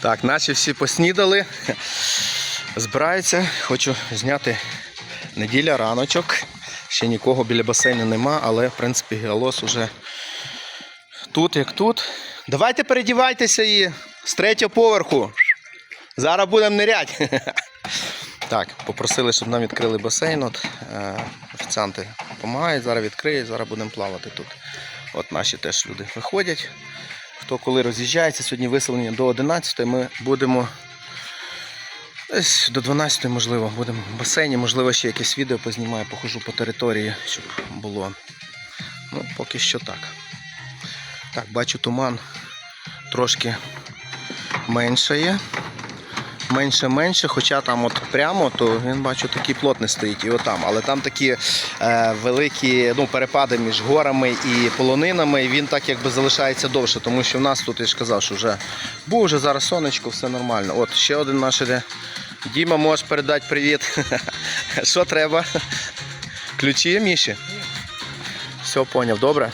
Так, наші всі поснідали. Збираються. Хочу зняти неділя раночок. Ще нікого біля басейну нема, але в принципі галос уже тут як тут. Давайте передівайтеся і з третього поверху. Зараз будемо ниряти. Так, попросили, щоб нам відкрили басейн. От, е, офіціанти допомагають, зараз відкриють, зараз будемо плавати тут. От наші теж люди виходять. Хто коли роз'їжджається, сьогодні виселення до 11 ми будемо десь до 12 можливо, будемо в басейні, можливо, ще якесь відео познімаю, похожу по території, щоб було. Ну, поки що так. Так, бачу туман трошки меншає. Менше-менше, хоча там от прямо, то він бачу такий плотний стоїть і отам. Але там такі е, великі ну, перепади між горами і полонинами, і він так якби залишається довше, тому що в нас тут, я ж казав, що вже був вже зараз сонечко, все нормально. От ще один наш іде. Діма, можеш передати привіт. Що треба? Ключі, Міші? Все, поняв, добре?